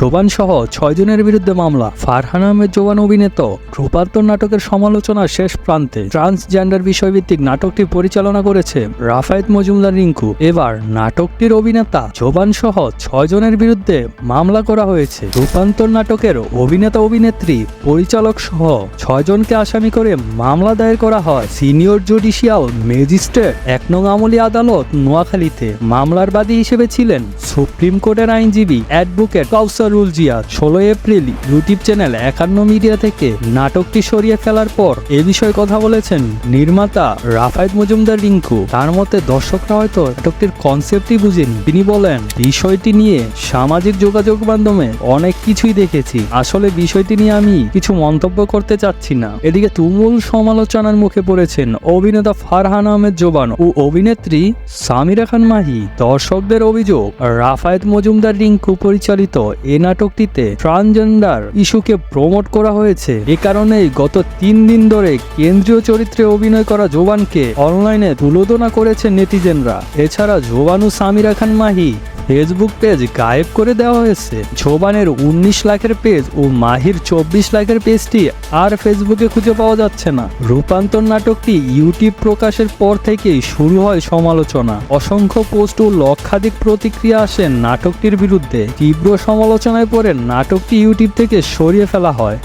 জোবান সহ ছয়জনের বিরুদ্ধে মামলা। ফারহান আহমেদ জোবান অভিনীত রূপান্তর নাটকের সমালোচনা শেষ প্রান্তে ট্রান্সজেন্ডার বিষয়ভিত্তিক নাটকটি পরিচালনা করেছে রাফায়েত মজুমদার রিঙ্কু। এবার নাটকটির অভিনেতা জোবান সহ ছয়জনের বিরুদ্ধে মামলা করা হয়েছে। রূপান্তর নাটকের অভিনেতা অভিনেত্রী পরিচালক সহ ছয়জনকে আসামি করে মামলা দায়ের করা হয়। সিনিয়র জুডিশিয়াল ম্যাজিস্ট্রেট এক নং আমলি আদালত নোয়াখালীতে মামলার বাদী হিসেবে ছিলেন। সুপ্রিম কোর্টের আইনজীবী অ্যাডভোকেট কাউসারুল জিয়া ষোলো এপ্রিল, ইউটিউব চ্যানেল একান্ন মিডিয়া থেকে নাটকটি সরিয়ে ফেলার পর এ বিষয়ে কথা বলেছেন নির্মাতা রাফায়েত মজুমদার রিঙ্কু। তার মতে দর্শকরা হয়তো নাটকটির কনসেপ্টই বুঝেনি। তিনি বলেন, বিষয়টি নিয়ে সামাজিক যোগাযোগ মাধ্যমে অনেক কিছুই দেখেছি। আসলে বিষয়টি নিয়ে আমি কিছু মন্তব্য করতে চাচ্ছি না। এদিকে তুমুল সমালোচনার মুখে পড়েছেন অভিনেতা ফারহান আহমেদ জোবান ও অভিনেত্রী সামিরা খান মাহি। দর্শকদের অভিযোগ রাফায়েত মজুমদার রিঙ্কু পরিচালিত এ নাটকটিতে ট্রান্সজেন্ডার ইস্যুকে প্রমোট করা হয়েছে। এ কারণেই গত তিন দিন ধরে কেন্দ্রীয় চরিত্রে অভিনয় করা জোবানকে অনলাইনে তুলোধনা করেছে নেটিজেনরা। এছাড়া জোবানু সামিরা খান মাহি ফেসবুক পেজ গায়েব করে দেওয়া হয়েছে। জোবানের উনিশ লাখের পেজ ও মাহির চব্বিশ লাখের পেজটি আর ফেসবুকে খুঁজে পাওয়া যাচ্ছে না। রূপান্তর নাটকটি ইউটিউব প্রকাশের পর থেকেই শুরু হয় সমালোচনা। অসংখ্য পোস্ট ও লক্ষাধিক প্রতিক্রিয়া আসে নাটকটির বিরুদ্ধে। তীব্র সমালোচনায় পড়ে নাটকটি ইউটিউব থেকে সরিয়ে ফেলা হয়।